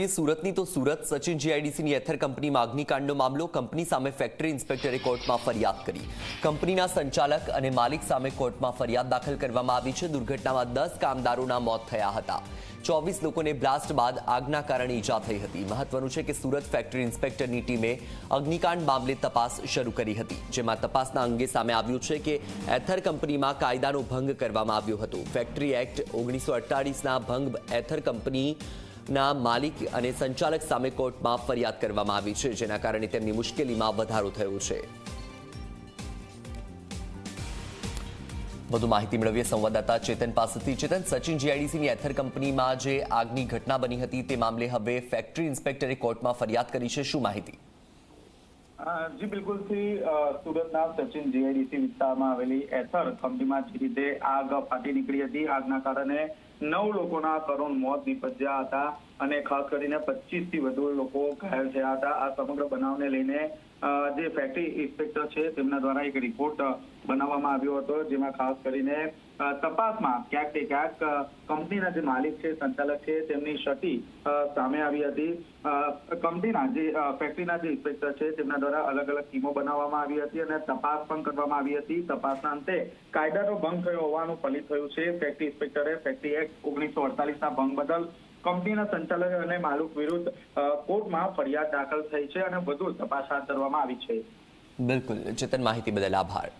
સુરતની તો સુરત સચિન જીઆઈડીસીની એથર કંપનીમાં અગ્નિકાંડનો મામલો કંપની સામે ફેક્ટરી ઇન્સ્પેક્ટરે કોર્ટમાં ફરિયાદ કરી. કંપનીના સંચાલક અને માલિક સામે કોર્ટમાં ફરિયાદ દાખલ કરવામાં આવી છે. દુર્ઘટનામાં દસ કામદારોના મોત થયા હતા. ચોવીસ લોકોને બ્લાસ્ટ બાદ આગના કારણે ઈજા થઈ હતી. મહત્વનું છે કે સુરત ફેક્ટરી ઇન્સ્પેક્ટરની ટીમે અગ્નિકાંડ મામલે તપાસ શરૂ કરી હતી. જેમાં તપાસના અંગે સામે આવ્યું છે કે એથર કંપનીમાં કાયદાનો ભંગ કરવામાં આવ્યો હતો. ફેક્ટરી એક્ટ ઓગણીસો અડતાળીસના ભંગ એથર કંપની ના માલિક અને સંચાલક સામે કોર્ટમાં ફરિયાદ કરવામાં આવી છે, જેના કારણે તેમની મુશ્કેલીમાં વધારો થયો છે. વધુ માહિતી મેળવીએ સંવાદદાતા ચેતન પાસેથી. ચેતન, સચિન જીઆઈડીસીની એથર કંપનીમાં જે આગની ઘટના બની હતી તે મામલે હવે ફેક્ટરી ઇન્સ્પેક્ટરે કોર્ટમાં ફરિયાદ કરી છે. શું માહિતી? જી બિલકુલથી સુરતના સચિન જીઆઈડીસી વિસ્તારમાં આવેલી એથર કંપનીમાં જે રીતે આગ ફાટી નીકળી હતી. આગના કારણે નવ લોકોના કરુણ મોત નીપજ્યા હતા. અને ખાસ કરીને પચીસથી વધુ લોકો ઘાયલ થયા હતા. આ સમગ્ર બનાવને લઈને જે ફેક્ટરી ઇન્સ્પેક્ટર છે, તેમના દ્વારા એક રિપોર્ટ બનાવવામાં આવ્યો હતો, જેમાં ખાસ કરીને તપાસમાં ક્યાંક ને ક્યાંક કંપનીના જે માલિક છે, સંચાલક છે, તેમની ક્ષતિ સામે આવી હતી. કંપનીના જે ફેક્ટરીના જે ઇન્સ્પેક્ટર છે, તેમના દ્વારા અલગ અલગ ટીમો બનાવવામાં આવી હતી અને તપાસ પણ કરવામાં આવી હતી. તપાસના અંતે કાયદાનો ભંગ થયો હોવાનું ફલિત થયું છે. ફેક્ટરી ઇન્સ્પેક્ટરે ફેક્ટરી એક્ટ ઓગણીસો અડતાલીસના ભંગ બદલ કંપનીના સંચાલક અને માલિક વિરુદ્ધ કોર્ટમાં ફરિયાદ દાખલ થઈ છે અને વધુ તપાસ હાથ ધરવામાં આવી છે. બિલકુલ. ચેતન માહિતી બદલ આભાર.